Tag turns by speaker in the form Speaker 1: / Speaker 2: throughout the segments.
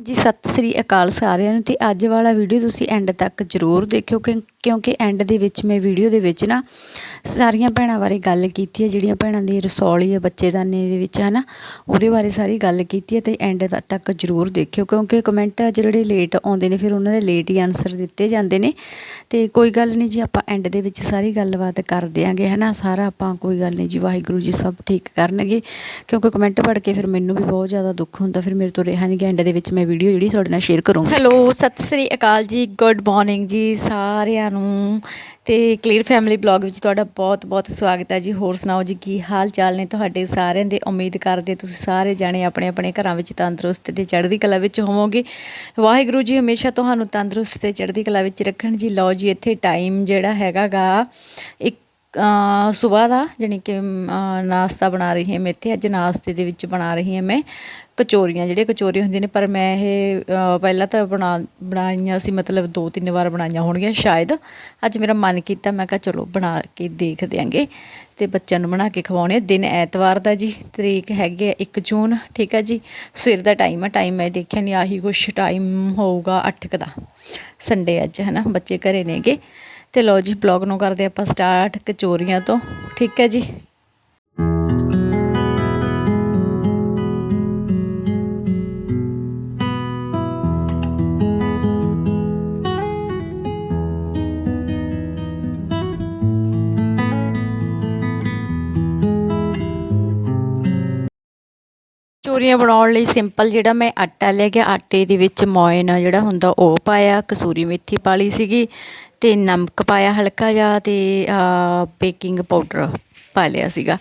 Speaker 1: ਜੀ, ਸਤਿ ਸ੍ਰੀ ਅਕਾਲ ਸਾਰਿਆਂ ਨੂੰ ਤੇ ਅੱਜ ਵਾਲਾ ਵੀਡੀਓ ਤੁਸੀਂ ਐਂਡ ਤੱਕ ਜ਼ਰੂਰ ਦੇਖਿਓ ਕਿਉਂ ਕਿਉਂਕਿ ਐਂਡ ਦੇ ਵਿੱਚ ਮੈਂ ਵੀਡੀਓ ਦੇ ਵਿੱਚ ਨਾ ਸਾਰੀਆਂ ਭੈਣਾਂ ਬਾਰੇ ਗੱਲ ਕੀਤੀ ਹੈ, ਜਿਹੜੀਆਂ ਭੈਣਾਂ ਦੀ ਰਸੌਲੀ ਹੈ ਬੱਚੇਦਾਨੇ ਦੇ ਵਿੱਚ ਹੈ ਨਾ ਉਹਦੇ ਬਾਰੇ ਸਾਰੀ ਗੱਲ ਕੀਤੀ ਹੈ ਤੇ ਐਂਡ ਤੱਕ ਜ਼ਰੂਰ ਦੇਖਿਓ, ਕਿਉਂਕਿ ਕਮੈਂਟ ਜਿਹੜੇ ਲੇਟ ਆਉਂਦੇ ਨੇ, ਫਿਰ ਉਹਨਾਂ ਦੇ ਲੇਟ ਹੀ ਆਨਸਰ ਦਿੱਤੇ ਜਾਂਦੇ ਨੇ ਤੇ ਕੋਈ ਗੱਲ ਨਹੀਂ ਜੀ, ਆਪਾਂ ਐਂਡ ਦੇ ਵਿੱਚ ਸਾਰੀ ਗੱਲਬਾਤ ਕਰ ਦਿਆਂਗੇ ਹੈ ਨਾ ਸਾਰਾ ਆਪਾਂ ਕੋਈ ਗੱਲ ਨਹੀਂ ਜੀ, ਵਾਹਿਗੁਰੂ ਜੀ ਸਭ ਠੀਕ ਕਰਨਗੇ, ਕਿਉਂਕਿ ਕਮੈਂਟ ਪੜ੍ਹ ਕੇ ਫਿਰ ਮੈਨੂੰ ਵੀ ਬਹੁਤ ਜ਼ਿਆਦਾ ਦੁੱਖ ਹੁੰਦਾ, ਫਿਰ ਮੇਰੇ ਤੋਂ ਰਿਹਾ ਨਹੀਂ ਕਿ ਐਂਡ ਦੇ ਵਿੱਚ ਮੈਂ ਵੀਡੀਓ ਜਿਹੜੀ ਤੁਹਾਡੇ ਨਾਲ ਸ਼ੇਅਰ ਕਰੂੰਗੀ। ਹੈਲੋ ਸਤਿ ਸ੍ਰੀ ਅਕਾਲ ਜੀ ਗੁੱਡ ਮਾਰਨਿੰਗ ਜੀ ਸਾਰਿਆਂ ਨੂੰ ਤੇ ਕਲੀਅਰ ਫੈਮਿਲੀ ਬਲੌਗ ਵਿੱਚ ਤੁਹਾਡਾ ਬਹੁਤ ਬਹੁਤ ਸਵਾਗਤ ਹੈ ਜੀ। ਹੋਰ ਸੁਣਾਓ ਜੀ, ਕੀ ਹਾਲ ਚਾਲ ਨੇ ਤੁਹਾਡੇ ਸਾਰਿਆਂ ਦੇ? ਉਮੀਦ ਕਰਦੇ ਤੁਸੀਂ ਸਾਰੇ ਜਾਣੇ ਆਪਣੇ ਆਪਣੇ ਘਰਾਂ ਵਿੱਚ ਤੰਦਰੁਸਤ ਤੇ ਚੜ੍ਹਦੀ ਕਲਾ ਵਿੱਚ ਹੋਵੋਗੇ। ਵਾਹਿਗੁਰੂ ਜੀ, ਹਮੇਸ਼ਾ ਤੁਹਾਨੂੰ ਤੰਦਰੁਸਤ ਤੇ ਚੜ੍ਹਦੀ ਕਲਾ ਵਿੱਚ ਰੱਖਣ ਜੀ। ਲਓ ਜੀ, ਇੱਥੇ ਟਾਈਮ ਜਿਹੜਾ ਹੈਗਾਗਾ ਇੱਕ ਸਵੇਰ ਦਾ, ਜਾਣੀ ਕਿ ਨਾਸ਼ਤਾ ਬਣਾ ਰਹੀ ਹਾਂ ਮੈਂ ਇੱਥੇ। ਅੱਜ ਨਾਸ਼ਤੇ ਦੇ ਵਿੱਚ ਬਣਾ ਰਹੀ ਹਾਂ ਮੈਂ ਕਚੋਰੀਆਂ, ਜਿਹੜੇ ਕਚੋਰੀਆਂ ਹੁੰਦੀਆਂ ਨੇ, ਪਰ ਮੈਂ ਇਹ ਪਹਿਲਾਂ ਤਾਂ ਬਣਾ, ਬਣਾਈਆਂ ਸੀ, ਮਤਲਬ ਦੋ ਤਿੰਨ ਵਾਰ ਬਣਾਈਆਂ ਹੋਣਗੀਆਂ ਸ਼ਾਇਦ। ਅੱਜ ਮੇਰਾ ਮਨ ਕੀਤਾ, ਮੈਂ ਕਿਹਾ ਚਲੋ ਬਣਾ ਕੇ ਦੇਖ ਦਿਆਂਗੇ ਤੇ ਬੱਚਿਆਂ ਨੂੰ ਬਣਾ ਕੇ ਖਵਾਉਣੇ ਦਿਨ ਐਤਵਾਰ ਦਾ ਜੀ, ਤਰੀਕ ਹੈਗੇ 1 ਜੂਨ, ਠੀਕ ਹੈ ਜੀ? ਸਵੇਰ ਦਾ ਟਾਈਮ ਆ ਟਾਈਮ ਮੈਂ ਦੇਖਿਆ ਨਹੀਂ ਆਹੀ ਕੁਛ ਟਾਈਮ ਹੋਊਗਾ 8 ਕੁ ਦਾ। ਸੰਡੇ ਅੱਜ ਹੈ ਨਾ ਬੱਚੇ ਘਰੇ ਨੇਗੇ। ਤੇ ਲਓ ਜੀ ਬਲੌਗ ਨੂੰ ਕਰਦੇ ਆਪਾਂ ਸਟਾਰਟ ਕਚੋਰੀਆਂ ਤੋਂ। ਠੀਕ ਹੈ ਜੀ? ਚੋਰੀਆਂ ਬਣਾਉਣ ਲਈ ਸਿੰਪਲ ਜਿਹੜਾ ਮੈਂ ਆਟਾ ਲੈ ਗਿਆ ਆਟੇ ਦੇ ਵਿੱਚ ਮੋਇਨ ਜਿਹੜਾ ਹੁੰਦਾ ਉਹ ਪਾਇਆ, ਕਸੂਰੀ ਮੇਥੀ ਪਾ ਲਈ ਸੀਗੀ ਤੇ ਨਮਕ ਪਾਇਆ ਹਲਕਾ ਜਿਹਾ ਤੇ ਬੇਕਿੰਗ ਪਾਊਡਰ ਪਾ ਲਿਆ ਸੀਗਾ।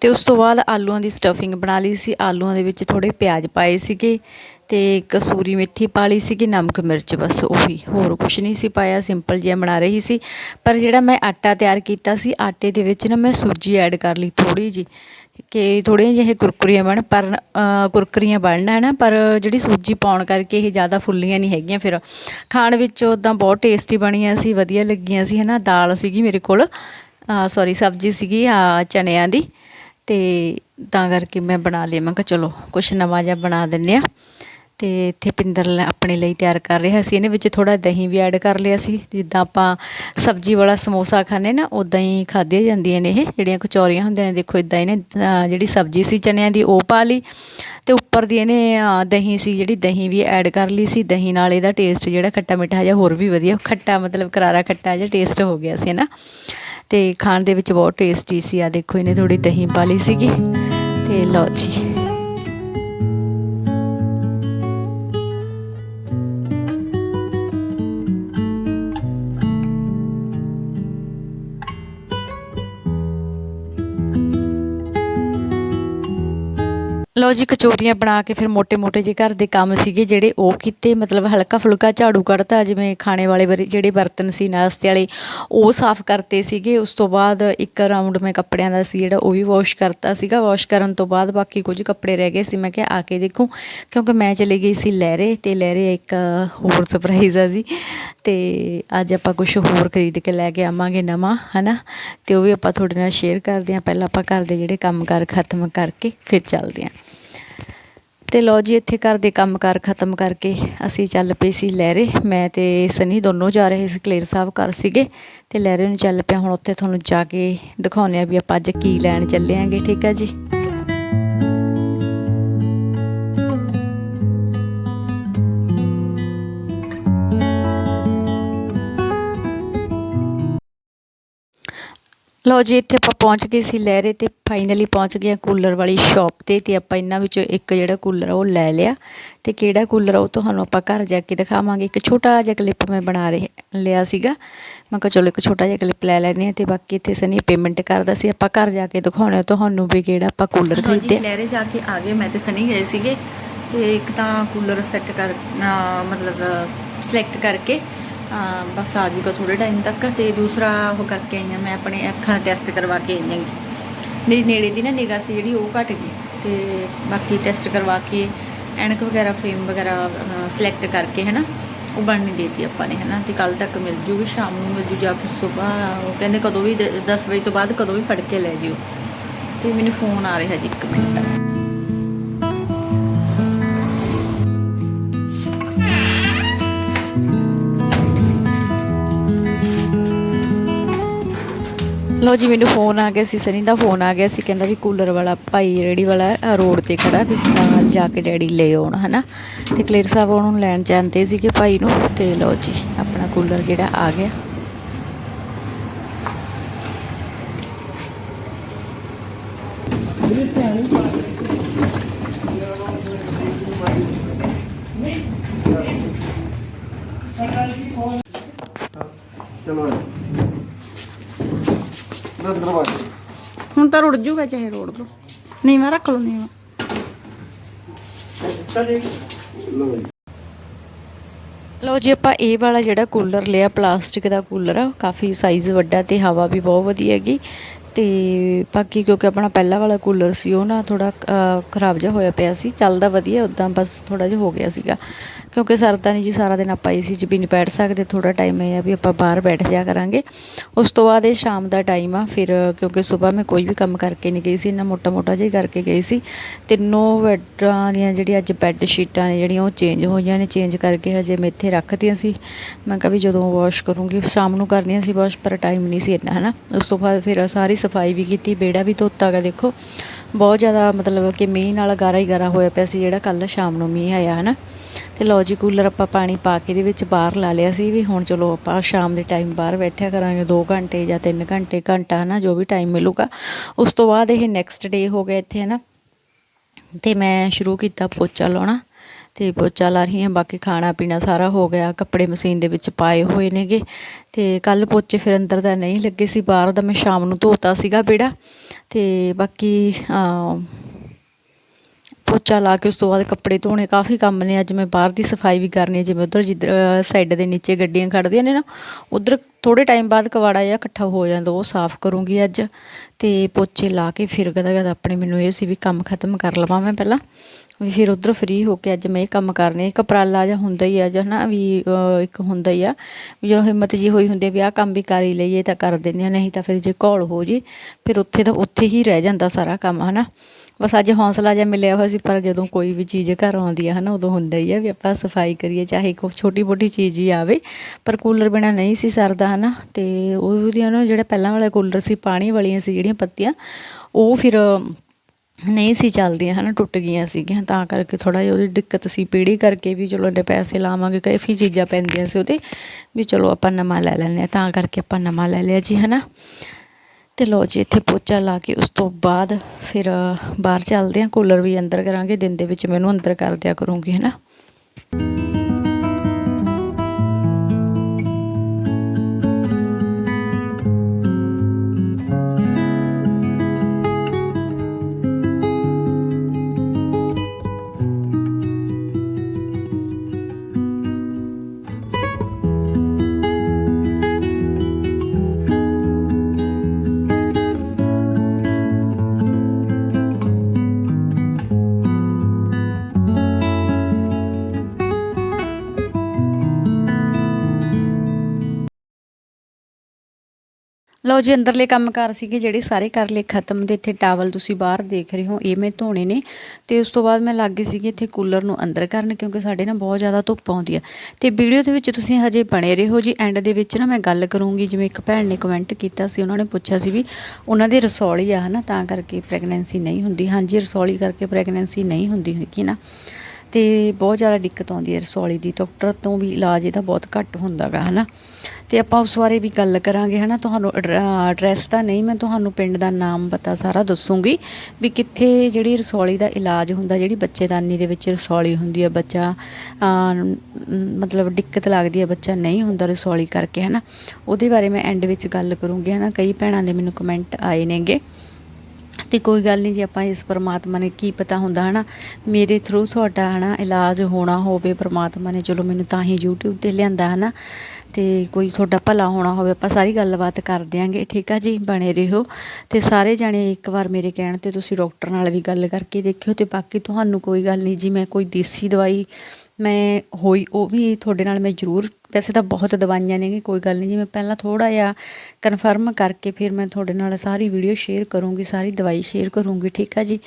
Speaker 1: ਤੇ ਉਸ ਤੋਂ ਬਾਅਦ ਆਲੂਆਂ ਦੀ ਸਟਫਿੰਗ ਬਣਾ ਲਈ ਸੀ। ਆਲੂਆਂ ਦੇ ਵਿੱਚ ਥੋੜੇ ਪਿਆਜ਼ ਪਾਏ ਸੀਗੇ ਤੇ ਕਸੂਰੀ ਮੇਥੀ ਪਾ ਲਈ ਸੀਗੀ, ਨਮਕ ਮਿਰਚ ਬਸ ਉਹੀ, ਹੋਰ ਕੁਛ ਨਹੀਂ ਸੀ ਪਾਇਆ ਸਿੰਪਲ ਜਿਹਾ ਬਣਾ ਰਹੀ ਸੀ। ਪਰ ਜਿਹੜਾ ਮੈਂ ਆਟਾ ਤਿਆਰ ਕੀਤਾ ਸੀ, ਆਟੇ ਦੇ ਵਿੱਚ ਨਾ ਮੈਂ ਸੂਜੀ ਐਡ ਕਰ ਲਈ ਥੋੜ੍ਹੀ ਜੀ ਕਿ ਥੋੜ੍ਹੀਆਂ ਜਿਹੇ ਇਹ ਕੁਰਕੁਰੀਆਂ ਬਣ, ਪਰ ਕੁਰਕਰੀਆਂ ਬਣਨਾ ਹੈ ਨਾ, ਪਰ ਜਿਹੜੀ ਸੂਜੀ ਪਾਉਣ ਕਰਕੇ ਇਹ ਜ਼ਿਆਦਾ ਫੁੱਲੀਆਂ ਨਹੀਂ ਹੈਗੀਆਂ ਫਿਰ। ਖਾਣ ਵਿੱਚ ਉੱਦਾਂ ਬਹੁਤ ਟੇਸਟੀ ਬਣੀਆਂ ਸੀ, ਵਧੀਆ ਲੱਗੀਆਂ ਸੀ ਹੈ ਨਾ ਦਾਲ ਸੀਗੀ ਮੇਰੇ ਕੋਲ ਸੌਰੀ ਸਬਜ਼ੀ ਸੀਗੀ ਚਣਿਆਂ ਦੀ, ਤੇ ਤਾਂ ਕਰਕੇ ਮੈਂ ਬਣਾ ਲਿਆ, ਮੈਂ ਕਿਹਾ ਚਲੋ, ਕੁਛ ਨਵਾਂ ਜਿਹਾ ਬਣਾ ਦਿੰਦੇ ਆ ਅਤੇ ਇੱਥੇ ਪਿੰਦਰ ਲ ਆਪਣੇ ਲਈ ਤਿਆਰ ਕਰ ਰਿਹਾ ਸੀ। ਇਹਨੇ ਵਿੱਚ ਥੋੜ੍ਹਾ ਦਹੀਂ ਵੀ ਐਡ ਕਰ ਲਿਆ ਸੀ। ਜਿੱਦਾਂ ਆਪਾਂ ਸਬਜ਼ੀ ਵਾਲਾ ਸਮੋਸਾ ਖਾਂਦੇ ਨਾ ਉਦਾਂ ਹੀ ਖਾਧੀਆਂ ਜਾਂਦੀਆਂ ਨੇ ਇਹ। ਜਿਹੜੀਆਂ ਕਚੌਰੀਆਂ ਹੁੰਦੀਆਂ ਨੇ, ਦੇਖੋ ਇਦਾਂ ਇਹਨੇ ਜਿਹੜੀ ਸਬਜ਼ੀ ਸੀ ਚਨਿਆਂ ਦੀ, ਉਹ ਪਾ ਲਈ। ਅਤੇ ਉੱਪਰ ਦੀ ਇਹਨੇ ਦਹੀਂ ਸੀ, ਜਿਹੜੀ ਦਹੀਂ ਵੀ ਐਡ ਕਰ ਲਈ ਸੀ। ਦਹੀਂ ਨਾਲ ਇਹਦਾ ਟੇਸਟ ਜਿਹੜਾ ਖੱਟਾ ਮਿੱਠਾ ਜਿਹਾ ਹੋਰ ਵੀ ਵਧੀਆ, ਖੱਟਾ ਮਤਲਬ ਕਰਾਰਾ ਖੱਟਾ ਜਿਹਾ ਟੇਸਟ ਹੋ ਗਿਆ ਸੀ ਨਾ? ਤੇ ਖਾਣ ਦੇ ਵਿੱਚ ਬਹੁਤ ਟੇਸਟੀ ਸੀ। ਆ ਦੇਖੋ, ਇਹਨੇ ਥੋੜੀ ਦਹੀਂ ਪਾ ਲਈ ਸੀਗੀ। ਤੇ ਲਓ ਜੀ। ਲਓ ਜੀ, ਕਚੋਰੀਆਂ ਬਣਾ ਕੇ ਫਿਰ ਮੋٹے-ਮੋٹے ਜੇ ਘਰ ਦੇ ਕੰਮ ਸੀਗੇ ਜਿਹੜੇ ਉਹ ਕੀਤੇ। ਮਤਲਬ ਹਲਕਾ ਫੁਲਕਾ ਝਾੜੂ ਕੱਢਤਾ, ਜਿਵੇਂ ਖਾਣੇ ਵਾਲੇ ਜਿਹੜੇ ਬਰਤਨ ਸੀ, ਨਾਸ਼ਤੇ ਵਾਲੇ, ਉਹ ਸਾਫ਼ ਕਰਤੇ ਸੀਗੇ। ਉਸ ਤੋਂ ਬਾਅਦ ਇੱਕ ਰਾਉਂਡ ਮੈਂ ਕੱਪੜਿਆਂ ਦਾ ਸੀ ਜਿਹੜਾ, ਉਹ ਵੀ ਵਾਸ਼ ਕਰਤਾ ਸੀਗਾ। ਵਾਸ਼ ਕਰਨ ਤੋਂ ਬਾਅਦ ਬਾਕੀ ਕੁਝ ਕੱਪੜੇ ਰਹਿ ਗਏ ਸੀ। ਮੈਂ ਕਿਹਾ, ਆ ਕੇ ਦੇਖੋ, ਕਿਉਂਕਿ ਮੈਂ ਚਲੇ ਗਈ ਸੀ ਲਹਿਰੇ ਤੇ ਲਹਿਰੇ ਇੱਕ ਹੋਰ ਸਰਪ੍ਰਾਈਜ਼ ਆ ਜੀ। ਤੇ ਅੱਜ ਆਪਾਂ ਕੁਝ ਹੋਰ ਖਰੀਦ ਕੇ ਲੈ ਕੇ ਆਵਾਂਗੇ ਨਵਾਂ, ਹਨਾ? ਤੇ ਉਹ ਵੀ ਆਪਾਂ ਤੁਹਾਡੇ ਨਾਲ ਸ਼ੇਅਰ ਕਰਦੇ ਆਂ। ਪਹਿਲਾਂ ਆਪਾਂ ਘਰ ਦੇ ਜਿਹੜੇ ਕੰਮਕਾਰ ਖਤਮ ਕਰਕੇ ਫਿਰ ਚੱਲਦੇ ਆਂ। ਤੇ ਲਓ ਜੀ, ਇੱਥੇ ਘਰ ਦੇ ਕੰਮਕਾਰ ਖਤਮ ਕਰਕੇ ਅਸੀਂ ਚੱਲ ਪਏ ਸੀ ਲਹਿਰੇ। ਮੈਂ ਤੇ ਸਨੀ ਦੋਨੋਂ ਜਾ ਰਹੇ ਸੀ ਕਲੇਰ ਸਾਹਿਬ ਘਰ ਸੀਗੇ ਤੇ ਲਹਿਰੇ ਨੂੰ ਚੱਲ ਪਿਆ। ਹੁਣ ਉੱਥੇ ਤੁਹਾਨੂੰ ਜਾ ਕੇ ਦਿਖਾਉਂਦੇ ਆ ਵੀ ਆਪਾਂ ਅੱਜ ਕੀ ਲੈਣ ਚੱਲੇ ਆਂਗੇ ਠੀਕ ਆ ਜੀ? ਲਓ ਜੀ ਇੱਥੇ ਆਪਾਂ ਪਹੁੰਚ ਗਏ ਸੀ ਲਹਿਰੇ ਤੇ ਫਾਈਨਲੀ ਪਹੁੰਚ ਗਏ ਕੂਲਰ ਵਾਲੀ ਸ਼ਾਪ ਤੇ ਤੇ ਆਪਾਂ ਇਹਨਾਂ ਵਿੱਚੋਂ ਇੱਕ ਜਿਹੜਾ ਕੂਲਰ ਆ ਉਹ ਲੈ ਲਿਆ। ਤੇ ਕਿਹੜਾ ਕੂਲਰ ਆ ਉਹ ਤੁਹਾਨੂੰ ਆਪਾਂ ਘਰ ਜਾ ਕੇ ਦਿਖਾਵਾਂਗੇ। ਇੱਕ ਛੋਟਾ ਜਿਹਾ ਕਲਿੱਪ ਮੈਂ ਬਣਾ ਰਹੇ ਲਿਆ ਸੀਗਾ। ਮੈਂ ਕਿਹਾ ਚਲੋ ਇੱਕ ਛੋਟਾ ਜਿਹਾ ਕਲਿੱਪ ਲੈ ਲੈਂਦੇ ਆ ਤੇ ਬਾਕੀ ਇੱਥੇ ਸਨੀ ਪੇਮੈਂਟ ਕਰਦਾ ਸੀ। ਆਪਾਂ ਘਰ ਜਾ ਕੇ ਦਿਖਾਉਣਾ ਤੁਹਾਨੂੰ ਵੀ ਕਿਹੜਾ ਆਪਾਂ ਕੂਲਰ ਖਰੀਦਦੇ ਲਹਿਰੇ ਜਾ ਕੇ ਆ ਗਏ। ਮੈਂ ਤੇ ਸਨੀ ਗਏ ਸੀਗੇ ਤੇ ਇੱਕ ਤਾਂ ਕੂਲਰ ਸੈੱਟ ਕਰ ਮਤਲਬ ਸਿਲੈਕਟ ਕਰਕੇ ਬਸ ਆ ਜੂਗਾ ਥੋੜੇ ਟਾਈਮ ਤੱਕ ਤੇ ਦੂਸਰਾ ਉਹ ਕਰਕੇ ਆਈ ਹਾਂ, ਮੈਂ ਆਪਣੇ ਅੱਖਾਂ ਦਾ ਟੈਸਟ ਕਰਵਾ ਕੇ ਆਈ ਹਾਂ ਮੇਰੀ ਨੇੜੇ ਦੀ ਨਾ ਨਿਗਾਹ ਸੀ ਜਿਹੜੀ, ਉਹ ਘਟ ਗਈ ਤੇ ਬਾਕੀ ਟੈਸਟ ਕਰਵਾ ਕੇ ਐਨਕ ਵਗੈਰਾ ਫਰੇਮ ਵਗੈਰਾ ਸਿਲੈਕਟ ਕਰਕੇ ਹੈ ਨਾ ਉਹ ਬਣਨੀ ਦੇਤੀ ਆਪਾਂ ਨੇ ਹੈ ਨਾ ਤੇ ਕੱਲ ਤੱਕ ਮਿਲ ਜੂਗੀ, ਸ਼ਾਮ ਨੂੰ ਮਿਲ ਜੂ ਜਾਂ ਫਿਰ ਸਵੇਰ ਉਹ ਕਹਿੰਦੇ ਕਦੋਂ ਵੀ 10 ਵਜੇ ਤੋਂ ਬਾਅਦ ਕਦੋਂ ਵੀ ਫੜ ਕੇ ਲੈ ਜਿਓ। ਤੇ ਮੈਨੂੰ ਫੋਨ ਆ ਰਿਹਾ ਜੀ ਇੱਕ ਮਿੰਟ। ਲੋ ਜੀ, ਮੈਨੂੰ ਫੋਨ ਆ ਗਿਆ ਸੀ, ਸਨੀ ਦਾ ਫੋਨ ਆ ਗਿਆ ਸੀ, ਕਹਿੰਦਾ ਵੀ ਕੂਲਰ ਵਾਲਾ ਭਾਈ ਰੇੜੀ ਵਾਲਾ ਰੋਡ ਤੇ ਖੜਾ, ਵੀ ਨਾਲ ਜਾ ਕੇ ਡੈਡੀ ਲੈ ਆਉਣ, ਹਨਾ? ਤੇ ਕਲੇਰ ਸਾਹਿਬ ਉਹਨੂੰ ਲੈਣ ਜਾਂਦੇ ਸੀਗੇ ਭਾਈ ਨੂੰ, ਤੇ ਲੋ ਜੀ, ਆਪਣਾ ਕੂਲਰ ਜਿਹੜਾ ਆ ਗਿਆ
Speaker 2: ਚਲੋ ਅੰਦਰ ਵਾਜ
Speaker 3: ਹੁਣ ਤਾਂ ਰੁੜ ਜੂਗਾ ਚਾਹੇ ਰੋੜ ਦੋ। ਨੀਵਾ ਰੱਖ ਲਓ, ਨੀਵਾ।
Speaker 2: ਲੋ ਜੀ
Speaker 1: ਲਓ ਜੀ, ਆਪਾਂ ਇਹ ਵਾਲਾ ਜਿਹੜਾ ਕੂਲਰ ਲਿਆ, ਪਲਾਸਟਿਕ ਦਾ ਕੂਲਰ ਆ ਕਾਫੀ ਸਾਈਜ਼ ਵੱਡਾ ਤੇ ਹਵਾ ਵੀ ਬਹੁਤ ਵਧੀਆ ਹੈਗੀ। ਅਤੇ ਬਾਕੀ ਕਿਉਂਕਿ ਆਪਣਾ ਪਹਿਲਾਂ ਵਾਲਾ ਕੂਲਰ ਸੀ, ਉਹ ਨਾ ਥੋੜ੍ਹਾ ਖਰਾਬ ਜਿਹਾ ਹੋਇਆ ਪਿਆ ਸੀ, ਚੱਲਦਾ ਵਧੀਆ ਉੱਦਾਂ ਬਸ ਥੋੜ੍ਹਾ ਜਿਹਾ ਹੋ ਗਿਆ ਸੀਗਾ। ਕਿਉਂਕਿ ਸਰਦਾ ਨਹੀਂ ਜੀ, ਸਾਰਾ ਦਿਨ ਆਪਾਂ ਏਸੀ 'ਚ ਵੀ ਨਹੀਂ ਬੈਠ ਸਕਦੇ, ਥੋੜ੍ਹਾ ਟਾਈਮ ਇਹ ਆ ਵੀ ਆਪਾਂ ਬਾਹਰ ਬੈਠ ਜਾ ਕਰਾਂਗੇ। ਉਸ ਤੋਂ ਬਾਅਦ ਇਹ ਸ਼ਾਮ ਦਾ ਟਾਈਮ ਆ, ਫਿਰ ਕਿਉਂਕਿ ਸਵੇਰ ਮੈਂ ਕੋਈ ਵੀ ਕੰਮ ਕਰਕੇ ਨਹੀਂ ਗਈ ਸੀ, ਇੰਨਾ ਮੋਟਾ ਮੋਟਾ ਜਿਹਾ ਕਰਕੇ ਗਈ ਸੀ। ਤਿੰਨੋਂ ਬੈੱਡਾਂ ਦੀਆਂ ਜਿਹੜੀਆਂ ਅੱਜ ਬੈੱਡ ਸ਼ੀਟਾਂ ਨੇ, ਜਿਹੜੀਆਂ ਉਹ ਚੇਂਜ ਹੋਈਆਂ ਨੇ ਚੇਂਜ ਕਰਕੇ ਹਜੇ ਮੈਂ ਇੱਥੇ ਰੱਖਤੀਆਂ ਸੀ। ਮੈਂ ਕਿਹਾ ਵੀ ਜਦੋਂ ਵਾਸ਼ ਕਰੂੰਗੀ, ਸ਼ਾਮ ਨੂੰ ਕਰਨੀਆਂ ਸੀ ਵਾਸ਼ ਪਰ ਟਾਈਮ ਨਹੀਂ ਸੀ ਇੰਨਾ ਹੈ ਨਾ ਉਸ ਤੋਂ ਬਾਅਦ ਫਿਰ ਸਾਰੀ ਸਫ਼ਾਈ ਵੀ ਕੀਤੀ, ਵਿਹੜਾ ਵੀ ਧੋਤਾ ਗਾ ਦੇਖੋ। ਬਹੁਤ ਜ਼ਿਆਦਾ ਮਤਲਬ ਕਿ ਮੀਂਹ ਨਾਲ ਗਾਰਾ ਹੀ ਗਾਰਾ ਹੋਇਆ ਪਿਆ ਸੀ, ਜਿਹੜਾ ਕੱਲ ਸ਼ਾਮ ਨੂੰ ਮੀਂਹ ਆਇਆ, ਹਨਾ। ਤੇ ਲਓ ਜੀ, ਕੂਲਰ ਆਪਾਂ ਪਾਣੀ ਪਾ ਕੇ ਇਹਦੇ ਵਿੱਚ ਬਾਹਰ ਲਾ ਲਿਆ ਸੀ ਵੀ ਹੁਣ ਚਲੋ ਆਪਾਂ ਸ਼ਾਮ ਦੇ ਟਾਈਮ ਬਾਹਰ ਬੈਠਿਆ ਕਰਾਂਗੇ 2 ਘੰਟੇ ਜਾਂ 3 ਘੰਟੇ, ਘੰਟਾ, ਹਨਾ, ਜੋ ਵੀ ਟਾਈਮ ਮਿਲੂਗਾ। ਉਸ ਤੋਂ ਬਾਅਦ ਇਹ ਨੈਕਸਟ ਡੇ ਹੋ ਗਿਆ ਇੱਥੇ, ਹਨਾ। ਤੇ ਮੈਂ ਸ਼ੁਰੂ ਕੀਤਾ ਪੋਚਾ ਲਾਉਣਾ। ਤੇ ਪੋਚਾ ਲਾ ਰਹੀ ਹਾਂ। ਬਾਕੀ ਖਾਣਾ ਪੀਣਾ ਸਾਰਾ ਹੋ ਗਿਆ। ਕੱਪੜੇ ਮਸ਼ੀਨ ਦੇ ਵਿੱਚ ਪਾਏ ਹੋਏ ਨੇਗੇ। ਤੇ ਕੱਲ ਪੋਚੇ ਫਿਰ ਅੰਦਰ ਦਾ ਨਹੀਂ ਲੱਗੇ ਸੀ। ਬਾਹਰ ਦਾ ਮੈਂ ਸ਼ਾਮ ਨੂੰ ਧੋਤਾ ਸੀਗਾ ਬੇੜਾ। ਤੇ ਬਾਕੀ ਪੋਚਾ ਲਾ ਕੇ ਉਸ ਤੋਂ ਬਾਅਦ ਕੱਪੜੇ ਧੋਣੇ, ਕਾਫੀ ਕੰਮ ਨੇ। ਅੱਜ ਮੈਂ ਬਾਹਰ ਦੀ ਸਫ਼ਾਈ ਵੀ ਕਰਨੀ ਜਿਵੇਂ ਉਧਰ ਜਿੱਧਰ ਸਾਈਡ ਦੇ ਨੀਚੇ ਗੱਡੀਆਂ ਖੜਦੀਆਂ ਨੇ ਨਾ, ਉਧਰ ਥੋੜੇ ਟਾਈਮ ਬਾਅਦ ਕਵਾੜਾ ਜਿਹਾ ਇਕੱਠਾ ਹੋ ਜਾਂਦਾ, ਉਹ ਸਾਫ਼ ਕਰੂੰਗੀ ਅੱਜ। ਤੇ ਪੋਚੇ ਲਾ ਕੇ ਫਿਰ ਗਦਾ ਗਦਾ ਆਪਣੇ ਮੈਨੂੰ ਇਹ ਸੀ ਵੀ ਕੰਮ ਖਤਮ ਕਰ ਲਵਾਂ ਮੈਂ ਪਹਿਲਾਂ। ਵੀ ਫਿਰ ਉਧਰ ਫ੍ਰੀ ਹੋ ਕੇ ਅੱਜ ਮੈਂ ਇਹ ਕੰਮ ਕਰਨੇ ਇੱਕ ਉਪਰਾਲਾ ਜਿਹਾ ਹੁੰਦਾ ਹੀ ਆ, ਜਾਂ ਨਾ ਵੀ ਇੱਕ ਹੁੰਦਾ ਹੀ ਆ, ਵੀ ਜਦੋਂ ਹਿੰਮਤ ਜੀ ਹੋਈ ਹੁੰਦੀ ਵੀ ਆਹ ਕੰਮ ਵੀ ਕਰ ਹੀ ਲਈਏ ਤਾਂ ਕਰ ਦਿੰਦੇ ਆ, ਨਹੀਂ ਤਾਂ ਫਿਰ ਜੇ ਘੋਲ ਹੋ ਜੇ, ਫਿਰ ਉੱਥੇ ਤਾਂ ਉੱਥੇ ਹੀ ਰਹਿ ਜਾਂਦਾ ਸਾਰਾ ਕੰਮ, ਹਨਾ? ਬਸ ਅੱਜ ਹੌਸਲਾ ਜਿਹਾ ਮਿਲਿਆ ਹੋਇਆ ਸੀ, ਪਰ ਜਦੋਂ ਕੋਈ ਵੀ ਚੀਜ਼ ਘਰ ਆਉਂਦੀ ਆ ਹਨਾ, ਉਦੋਂ ਹੁੰਦਾ ਹੀ ਹੈ ਵੀ ਆਪਾਂ ਸਫ਼ਾਈ ਕਰੀਏ, ਚਾਹੇ ਕੋਈ ਛੋਟੀ ਮੋਟੀ ਚੀਜ਼ ਹੀ ਆਵੇ, ਪਰ ਕੂਲਰ ਬਿਨਾ ਨਹੀਂ ਸੀ ਸਰਦਾ ਹਨਾ। ਤੇ ਉਹਦੀਆਂ ਨਾ ਜਿਹੜਾ ਪਹਿਲਾਂ ਵਾਲਾ ਕੂਲਰ ਸੀ, ਪਾਣੀ ਵਾਲੀਆਂ ਸੀ ਜਿਹੜੀਆਂ ਪੱਤੀਆਂ, ਉਹ ਫਿਰ ਨਹੀਂ ਸੀ ਚੱਲਦੀਆਂ ਹਨਾ, ਟੁੱਟ ਗਈਆਂ ਸੀਗੀਆਂ। ਤਾਂ ਕਰਕੇ ਥੋੜਾ ਜਿਹਾ ਉਹਦੀ ਦਿੱਕਤ ਸੀ, ਪੀੜੀ ਕਰਕੇ ਵੀ ਚਲੋ ਇੰਨੇ ਪੈਸੇ ਲਾਵਾਂਗੇ, ਕਾਫੀ ਚੀਜ਼ਾਂ ਪੈਂਦੀਆਂ ਸੀ ਉਹਦੇ, ਵੀ ਚਲੋ ਆਪਾਂ ਨਵਾਂ ਲੈ ਲੈਂਦੇ ਹਾਂ, ਤਾਂ ਕਰਕੇ ਆਪਾਂ ਨਵਾਂ ਲੈ ਲਿਆ ਜੀ ਹਨਾ। ਤੇ ਲੋ ਜੀ, ਇੱਥੇ ਪੋਚਾ ਲਾ ਕੇ ਉਸ ਤੋਂ ਬਾਅਦ ਫਿਰ ਬਾਹਰ ਚੱਲਦੇ ਹਾਂ। ਕੂਲਰ ਵੀ ਅੰਦਰ ਕਰਾਂਗੇ, ਦਿਨ ਦੇ ਵਿੱਚ ਮੈਨੂੰ ਅੰਦਰ ਕਰ ਦਿਆ ਕਰੂੰਗੀ ਹਨਾ ਲਓ ਜੀ, ਅੰਦਰਲੇ ਕੰਮਕਾਰ ਸੀਗੇ ਜਿਹੜੇ ਸਾਰੇ ਕਰ ਲਏ ਖਤਮ ਦੇ ਇੱਥੇ ਟਾਵਲ ਤੁਸੀਂ ਬਾਹਰ ਦੇਖ ਰਹੇ ਹੋ, ਇਹ ਮੈਂ ਧੋਣੇ ਨੇ ਤੇ ਉਸ ਤੋਂ ਬਾਅਦ ਮੈਂ ਲੱਗ ਗਈ ਸੀਗੀ ਇੱਥੇ ਕੂਲਰ ਨੂੰ ਅੰਦਰ ਕਰਨ ਕਿਉਂਕਿ ਸਾਡੇ ਨਾ ਬਹੁਤ ਜ਼ਿਆਦਾ ਧੁੱਪ ਆਉਂਦੀ ਆ। ਤੇ ਵੀਡੀਓ ਦੇ ਵਿੱਚ ਤੁਸੀਂ ਹਜੇ ਬਣੇ ਰਹੋ ਜੀ ਐਂਡ ਦੇ ਵਿੱਚ ਨਾ ਮੈਂ ਗੱਲ ਕਰੂੰਗੀ, ਜਿਵੇਂ ਇੱਕ ਭੈਣ ਨੇ ਕਮੈਂਟ ਕੀਤਾ ਸੀ, ਉਹਨਾਂ ਨੇ ਪੁੱਛਿਆ ਸੀ ਵੀ ਉਹਨਾਂ ਦੀ ਰਸੌਲੀ ਆ ਹਨਾ, ਤਾਂ ਕਰਕੇ ਪ੍ਰੈਗਨੈਂਸੀ ਨਹੀਂ ਹੁੰਦੀ। ਹਾਂਜੀ, ਰਸੌਲੀ ਕਰਕੇ ਪ੍ਰੈਗਨੈਂਸੀ ਨਹੀਂ ਹੁੰਦੀ ਹੈਗੀ ਨਾ। ਤੇ ਬਹੁਤ ਜ਼ਿਆਦਾ ਦਿੱਕਤ ਆਉਂਦੀ ਹੈ ਰਸੌਲੀ ਦੀ ਡਾਕਟਰ ਤੋਂ ਵੀ ਇਲਾਜ ਇਹਦਾ ਬਹੁਤ ਘੱਟ ਹੁੰਦਾ ਗਾ ਹਨਾ? ਤੇ ਆਪਾਂ ਉਸ ਬਾਰੇ ਵੀ ਗੱਲ ਕਰਾਂਗੇ, ਹਨਾ? ਤੁਹਾਨੂੰ ਐਡਰੈਸ ਤਾਂ ਨਹੀਂ, ਮੈਂ ਤੁਹਾਨੂੰ ਪਿੰਡ ਦਾ ਨਾਮ ਪਤਾ ਸਾਰਾ ਦੱਸੂਗੀ ਵੀ ਕਿੱਥੇ ਜਿਹੜੀ ਰਸੌਲੀ ਦਾ ਇਲਾਜ ਹੁੰਦਾ, ਜਿਹੜੀ ਬੱਚੇਦਾਨੀ ਦੇ ਵਿੱਚ ਰਸੌਲੀ ਹੁੰਦੀ ਹੈ, ਬੱਚਾ ਮਤਲਬ ਦਿੱਕਤ ਲੱਗਦੀ ਹੈ, ਬੱਚਾ ਨਹੀਂ ਹੁੰਦਾ ਰਸੌਲੀ ਕਰਕੇ, ਹਨਾ? ਉਹਦੇ ਬਾਰੇ ਮੈਂ ਐਂਡ ਵਿੱਚ ਗੱਲ ਕਰੂੰਗੀ, ਹਨਾ? ਕਈ ਭੈਣਾਂ ਦੇ ਮੈਨੂੰ ਕਮੈਂਟ ਆਏ ਨੇਗੇ। ਤੇ ਕੋਈ ਗੱਲ ਨਹੀਂ ਜੇ, ਆਪਾਂ ਇਸ ਪਰਮਾਤਮਾ ਨੇ ਕੀ ਪਤਾ ਹੁੰਦਾ, ਹਨਾ? ਮੇਰੇ ਥਰੂ ਤੁਹਾਡਾ, ਹਨਾ, ਇਲਾਜ ਹੋਣਾ ਹੋਵੇ ਪਰਮਾਤਮਾ ਨੇ, ਚਲੋ ਮੈਨੂੰ ਤਾਂ ਹੀ YouTube ਤੇ ਲਿਆਂਦਾ, ਹਨਾ? ਤੇ ਕੋਈ ਤੁਹਾਡਾ ਭਲਾ ਹੋਣਾ ਹੋਵੇ, ਆਪਾਂ ਸਾਰੀ ਗੱਲਬਾਤ ਕਰ ਦਿਆਂਗੇ, ਠੀਕ ਆ ਜੀ? ਬਣੇ ਰਹੋ। ਤੇ ਸਾਰੇ ਜਾਣੇ ਇੱਕ ਵਾਰ ਮੇਰੇ ਕਹਿਣ ਤੇ ਤੁਸੀਂ ਡਾਕਟਰ ਨਾਲ ਵੀ ਗੱਲ ਕਰਕੇ ਦੇਖਿਓ, ਤੇ ਬਾਕੀ ਤੁਹਾਨੂੰ ਕੋਈ ਗੱਲ ਨਹੀਂ ਜੀ, ਮੈਂ ਕੋਈ ਦੇਸੀ ਦਵਾਈ ਮੈਂ ਹੋਈ ਉਹ ਵੀ ਤੁਹਾਡੇ ਨਾਲ ਮੈਂ ਜ਼ਰੂਰ ਵੈਸੇ ਤਾਂ ਬਹੁਤ ਦਵਾਈਆਂ ਨੇ ਕੋਈ ਗੱਲ ਨਹੀਂ ਜੀ ਮੈਂ ਪਹਿਲਾਂ ਥੋੜਾ ਜਿਹਾ ਕਨਫਰਮ ਕਰਕੇ ਫਿਰ ਮੈਂ ਤੁਹਾਡੇ ਨਾਲ ਸਾਰੀ ਵੀਡੀਓ ਸ਼ੇਅਰ ਕਰੂੰਗੀ ਸਾਰੀ ਦਵਾਈ ਸ਼ੇਅਰ ਕਰੂੰਗੀ ਠੀਕ ਆ ਜੀ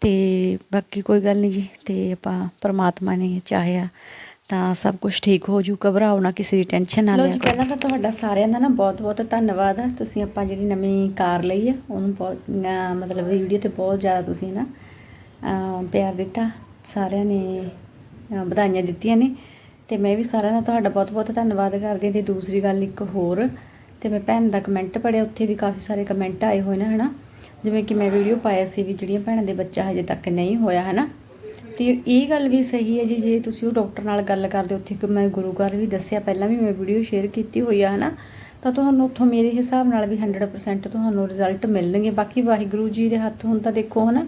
Speaker 1: ਤੇ ਬਾਕੀ ਕੋਈ ਗੱਲ ਨਹੀਂ ਜੀ ਤੇ ਆਪਾਂ ਪਰਮਾਤਮਾ ਨੇ ਚਾਹਿਆ
Speaker 4: ਤਾਂ ਸਭ ਕੁਝ ਠੀਕ ਹੋ ਜੂ ਘਬਰਾਓ ਨਾ ਕਿਸੇ ਦੀ ਟੈਨਸ਼ਨ ਨਾ ਲਿਆ
Speaker 1: ਜੀ,
Speaker 4: ਕਰੋ।
Speaker 1: ਪਹਿਲਾਂ ਤਾਂ ਤੁਹਾਡਾ ਸਾਰਿਆਂ ਦਾ ਨਾ ਬਹੁਤ ਬਹੁਤ ਧੰਨਵਾਦ ਆ ਤੁਸੀਂ ਆਪਾਂ ਜਿਹੜੀ ਨਵੀਂ ਕਾਰ ਲਈ ਆ ਉਹਨੂੰ ਬਹੁਤ ਮਤਲਬ ਵੀਡੀਓ ਤੇ ਬਹੁਤ ਜ਼ਿਆਦਾ ਤੁਸੀਂ ਨਾ ਪਿਆਰ ਦਿੱਤਾ ਸਾਰਿਆਂ ਨੇ ਵਧਾਈਆਂ ਦਿੱਤੀਆਂ ਨੇ। ਤੇ ਮੈਂ ਵੀ ਸਾਰਿਆਂ ਦਾ ਤੁਹਾਡਾ ਬਹੁਤ ਬਹੁਤ ਧੰਨਵਾਦ ਕਰਦੀ ਹਾਂ ਤੇ ਦੂਸਰੀ ਗੱਲ ਇੱਕ ਹੋਰ। ਤੇ ਮੈਂ ਭੈਣ ਦਾ ਕਮੈਂਟ ਪੜਿਆ ਉੱਥੇ ਵੀ ਕਾਫੀ ਸਾਰੇ ਕਮੈਂਟ ਆਏ ਹੋਏ ਨੇ, ਹਨਾ? ਜਿਵੇਂ ਕਿ ਮੈਂ ਵੀਡੀਓ ਪਾਇਆ ਸੀ ਵੀ ਜਿਹੜੀਆਂ ਭੈਣਾਂ ਦੇ ਬੱਚਾ ਹਜੇ ਤੱਕ ਨਹੀਂ ਹੋਇਆ, ਹਨਾ? ਤੇ ਇਹ ਗੱਲ ਵੀ ਸਹੀ ਹੈ ਜੀ, ਜੇ ਤੁਸੀਂ ਉਹ ਡਾਕਟਰ ਨਾਲ ਗੱਲ ਕਰਦੇ ਉੱਥੇ ਕਿ ਮੈਂ ਗੁਰੂ ਘਰ ਵੀ ਦੱਸਿਆ, ਪਹਿਲਾਂ ਵੀ ਮੈਂ ਵੀਡੀਓ ਸ਼ੇਅਰ ਕੀਤੀ ਹੋਈ ਆ, ਹਨਾ? ਤਾਂ ਤੁਹਾਨੂੰ ਉੱਥੋਂ ਮੇਰੇ ਹਿਸਾਬ ਨਾਲ ਵੀ 100% ਤੁਹਾਨੂੰ ਰਿਜ਼ਲਟ ਮਿਲਣਗੇ। ਬਾਕੀ ਵਾਹਿਗੁਰੂ ਜੀ ਦੇ ਹੱਥ ਹੁਣ ਤਾਂ ਦੇਖੋ, ਹਨਾ?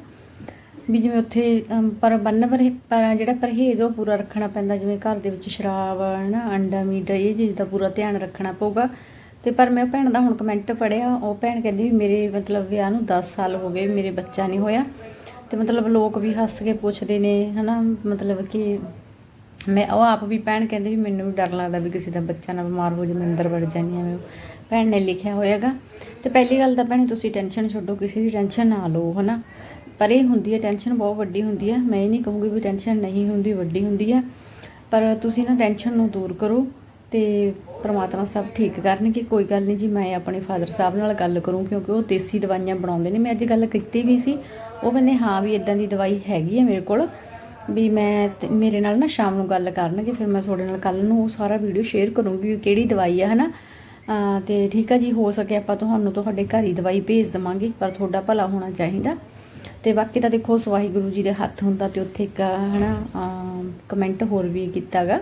Speaker 1: ਵੀ ਜਿਵੇਂ ਉੱਥੇ ਪਰ ਬੰਨ ਪਰ ਪਰ ਜਿਹੜਾ ਪਰਹੇਜ਼ ਉਹ ਪੂਰਾ ਰੱਖਣਾ ਪੈਂਦਾ, ਜਿਵੇਂ ਘਰ ਦੇ ਵਿੱਚ ਸ਼ਰਾਬ, ਹਨਾ, ਅੰਡਾ, ਮੀਟ, ਇਹ ਚੀਜ਼ ਦਾ ਪੂਰਾ ਧਿਆਨ ਰੱਖਣਾ ਪਊਗਾ। ਤੇ ਪਰ ਮੈਂ ਭੈਣ ਦਾ ਹੁਣ ਕਮੈਂਟ ਪੜਿਆ ਉਹ ਭੈਣ ਕਹਿੰਦੀ ਵੀ ਮੇਰੇ ਮਤਲਬ ਵਿਆਹ ਨੂੰ 10 ਸਾਲ ਹੋ ਗਏ, ਮੇਰੇ ਬੱਚਾ ਨਹੀਂ ਹੋਇਆ। ਤੇ ਮਤਲਬ ਲੋਕ ਵੀ ਹੱਸ ਕੇ ਪੁੱਛਦੇ ਨੇ, ਹਨਾ, ਮਤਲਬ ਕਿ ਮੈਂ, ਉਹ ਆਪ ਵੀ ਭੈਣ ਕਹਿੰਦੇ ਵੀ ਮੈਨੂੰ ਵੀ ਡਰ ਲੱਗਦਾ ਵੀ ਕਿਸੇ ਦਾ ਬੱਚਾ ਨਾ ਬਿਮਾਰ ਹੋ ਜਾਵੇ ਮੈਂ ਅੰਦਰ ਵੜ ਜਾਂਦੀ ਐਵੇਂ ਭੈਣ ਨੇ ਲਿਖਿਆ ਹੋਇਆਗਾ। ਤੇ ਪਹਿਲੀ ਗੱਲ ਤਾਂ ਭੈਣੇ ਤੁਸੀਂ ਟੈਨਸ਼ਨ ਛੱਡੋ, ਕਿਸੇ ਦੀ ਟੈਨਸ਼ਨ ਨਾ ਲਓ, ਹਨਾ। ਪਰ ਇਹ ਹੁੰਦੀ ਹੈ ਟੈਨਸ਼ਨ ਬਹੁਤ ਵੱਡੀ ਹੁੰਦੀ ਹੈ। ਮੈਂ ਇਹ ਨਹੀਂ ਕਹੂੰਗੀ ਵੀ ਟੈਨਸ਼ਨ ਨਹੀਂ ਹੁੰਦੀ, ਵੱਡੀ ਹੁੰਦੀ ਹੈ। ਪਰ ਤੁਸੀਂ ਨਾ ਟੈਨਸ਼ਨ ਨੂੰ ਦੂਰ ਕਰੋ ਤੇ ਪ੍ਰਮਾਤਮਾ ਸਭ ਠੀਕ ਕਰਨਗੇ। ਕੋਈ ਗੱਲ ਨਹੀਂ ਜੀ, ਮੈਂ ਆਪਣੇ ਫਾਦਰ ਸਾਹਿਬ ਨਾਲ ਗੱਲ ਕਰੂੰ ਕਿਉਂਕਿ ਉਹ ਦੇਸੀ ਦਵਾਈਆਂ ਬਣਾਉਂਦੇ ਨੇ। ਮੈਂ ਅੱਜ ਗੱਲ ਕੀਤੀ ਵੀ ਸੀ, ਉਹ ਕਹਿੰਦੇ, ਹਾਂ ਵੀ ਇਦਾਂ ਦੀ ਦਵਾਈ ਹੈਗੀ ਹੈ ਮੇਰੇ ਕੋਲ, ਵੀ ਮੈਂ ਮੇਰੇ ਨਾਲ ਨਾ ਸ਼ਾਮ ਨੂੰ ਗੱਲ ਕਰਨਗੇ, ਫਿਰ ਮੈਂ ਤੁਹਾਡੇ ਨਾਲ ਕੱਲ ਨੂੰ ਉਹ ਸਾਰਾ ਵੀਡੀਓ ਸ਼ੇਅਰ ਕਰੂੰਗੀ ਵੀ ਕਿਹੜੀ ਦਵਾਈ ਹੈ, ਹਨਾ? ਅਹ ਤੇ ਠੀਕ ਆ ਜੀ, ਹੋ ਸਕੇ ਆਪਾਂ ਤੁਹਾਨੂੰ ਤੁਹਾਡੇ ਘਰ ਹੀ ਦਵਾਈ ਭੇਜ ਦਵਾਂਗੇ, ਪਰ ਤੁਹਾਡਾ ਭਲਾ ਹੋਣਾ ਚਾਹੀਦਾ। ਤੇ ਬਾਕੀ ਤਾਂ ਦੇਖੋ ਵਾਹਿਗੁਰੂ ਜੀ ਦੇ ਹੱਥ ਹੁੰਦਾ ਤੇ ਉੱਥੇ ਇੱਕ, ਹਨਾ ਕਮੈਂਟ ਹੋਰ ਵੀ ਕੀਤਾਗਾ।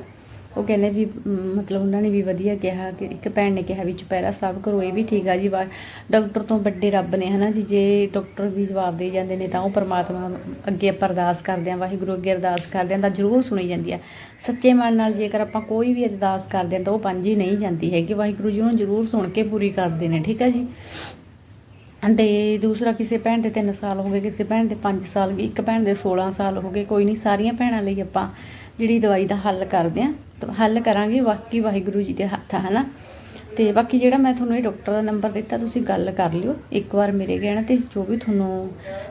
Speaker 1: ਉਹ ਕਹਿੰਦੇ ਵੀ ਮਤਲਬ ਉਹਨਾਂ ਨੇ ਵੀ ਵਧੀਆ ਕਿਹਾ ਕਿ ਇੱਕ ਭੈਣ ਨੇ ਕਿਹਾ ਵੀ ਚੁਪਹਿਰਾ ਸਾਹਿਬ ਕਰੋ ਇਹ ਵੀ ਠੀਕ ਆ ਜੀ ਵਾ ਡਾਕਟਰ ਤੋਂ ਵੱਡੇ ਰੱਬ ਨੇ, ਹਨਾ ਜੀ, ਜੇ ਡਾਕਟਰ ਵੀ ਜਵਾਬ ਦੇ ਜਾਂਦੇ ਨੇ ਤਾਂ ਉਹ ਪਰਮਾਤਮਾ ਅੱਗੇ ਆਪਾਂ ਅਰਦਾਸ ਕਰਦੇ ਆਂ ਵਾਹਿਗੁਰੂ ਅੱਗੇ ਅਰਦਾਸ ਕਰਦੇ ਆਂ ਤਾਂ ਜ਼ਰੂਰ ਸੁਣੀ ਜਾਂਦੀ ਆ। ਸੱਚੇ ਮਨ ਨਾਲ ਜੇਕਰ ਆਪਾਂ ਕੋਈ ਵੀ ਅਰਦਾਸ ਕਰਦੇ ਆਂ ਤਾਂ ਉਹ ਪੰਜ ਹੀ ਨਹੀਂ ਜਾਂਦੀ ਹੈਗੀ, ਵਾਹਿਗੁਰੂ ਜੀ ਉਹਨੂੰ ਜ਼ਰੂਰ ਸੁਣ ਕੇ ਪੂਰੀ ਕਰਦੇ ਨੇ, ਠੀਕ ਆ ਜੀ? ਤੇ ਦੂਸਰਾ ਕਿਸੇ ਭੈਣ ਦੇ 3 ਸਾਲ ਹੋ ਗਏ, ਕਿਸੇ ਭੈਣ ਦੇ 5 ਸਾਲ ਗਏ ਇੱਕ ਭੈਣ ਦੇ 16 ਸਾਲ ਹੋ ਗਏ, ਕੋਈ ਨਹੀਂ ਸਾਰੀਆਂ ਭੈਣਾਂ ਲਈ ਆਪਾਂ ਜਿਹੜੀ ਦਵਾਈ ਦਾ ਹੱਲ ਕਰਦੇ ਆਂ ਹੱਲ ਕਰਾਂਗੇ, ਬਾਕੀ ਵਾਹਿਗੁਰੂ ਜੀ ਦੇ ਹੱਥ ਆ ਹਨਾ? ਤੇ ਬਾਕੀ ਜਿਹੜਾ ਮੈਂ ਤੁਹਾਨੂੰ ਇਹ ਡਾਕਟਰ ਦਾ ਨੰਬਰ ਦਿੱਤਾ, ਤੁਸੀਂ ਗੱਲ ਕਰ ਲਿਓ, ਇੱਕ ਵਾਰ ਮੇਰੇ ਕਹਿਣ ਤੇ ਜੋ ਵੀ ਤੁਹਾਨੂੰ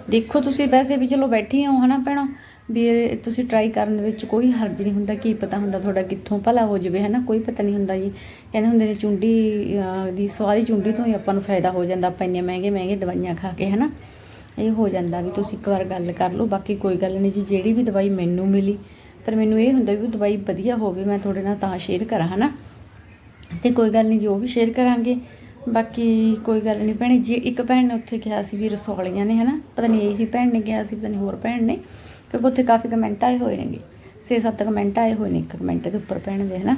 Speaker 1: ਦੇਖੋ ਤੁਸੀਂ। ਵੈਸੇ ਵੀ ਚਲੋ ਬੈਠੀ ਹੋ, ਹਨਾ ਭੈਣੋ? ਵੀ ਇਹ ਤੁਸੀਂ ਟਰਾਈ ਕਰਨ ਦੇ ਵਿੱਚ ਕੋਈ ਹਰਜ ਨਹੀਂ ਹੁੰਦਾ, ਕੀ ਪਤਾ ਹੁੰਦਾ ਤੁਹਾਡਾ ਕਿੱਥੋਂ ਭਲਾ ਹੋ ਜਾਵੇ, ਹਨਾ? ਕੋਈ ਪਤਾ ਨਹੀਂ ਹੁੰਦਾ ਜੀ। ਕਹਿੰਦੇ ਹੁੰਦੇ ਨੇ ਚੁੰਡੀ ਦੀ ਸਵਾਰੀ ਚੁੰਡੀ ਤੋਂ ਹੀ ਆਪਾਂ ਨੂੰ ਫਾਇਦਾ ਹੋ ਜਾਂਦਾ, ਆਪਾਂ ਇੰਨੇ ਮਹਿੰਗੇ ਮਹਿੰਗੇ ਦਵਾਈਆਂ ਖਾ ਕੇ, ਹਨਾ? ਇਹ ਹੋ ਜਾਂਦਾ ਵੀ ਤੁਸੀਂ ਇੱਕ ਵਾਰ ਗੱਲ ਕਰ ਲਓ, ਬਾਕੀ ਕੋਈ ਗੱਲ ਨਹੀਂ ਜੀ, ਜਿਹੜੀ ਵੀ ਦਵਾਈ ਮੈਨੂੰ ਮਿਲੀ, ਪਰ ਮੈਨੂੰ ਇਹ ਹੁੰਦਾ ਵੀ ਦਵਾਈ ਵਧੀਆ ਹੋਵੇ, ਮੈਂ ਤੁਹਾਡੇ ਨਾਲ ਤਾਂ ਸ਼ੇਅਰ ਕਰਾਂ, ਹਨਾ? ਤੇ ਕੋਈ ਗੱਲ ਨਹੀਂ ਜੀ, ਉਹ ਵੀ ਸ਼ੇਅਰ ਕਰਾਂਗੇ। ਬਾਕੀ ਕੋਈ ਗੱਲ ਨਹੀਂ ਭੈਣੇ, ਜੀ ਇੱਕ ਭੈਣ ਨੇ ਉੱਥੇ ਕਿਹਾ ਸੀ ਵੀ ਰਸੌਲੀਆਂ ਨੇ, ਹਨਾ? ਪਤਾ ਨਹੀਂ ਇਹੀ ਭੈਣ ਨੇ ਕਿਹਾ ਸੀ, ਪਤਾ ਨਹੀਂ ਹੋਰ ਭੈਣ ਨੇ। ਕਿਉਂਕਿ ਉੱਥੇ ਕਾਫੀ ਕਮੈਂਟ ਆਏ ਹੋਏ ਨੇਗੇ। 6-7 ਕਮੈਂਟ ਆਏ ਹੋਏ ਨੇ ਇੱਕ ਕਮੈਂਟ ਦੇ ਉੱਪਰ ਭੈਣ ਦੇ, ਹਨਾ?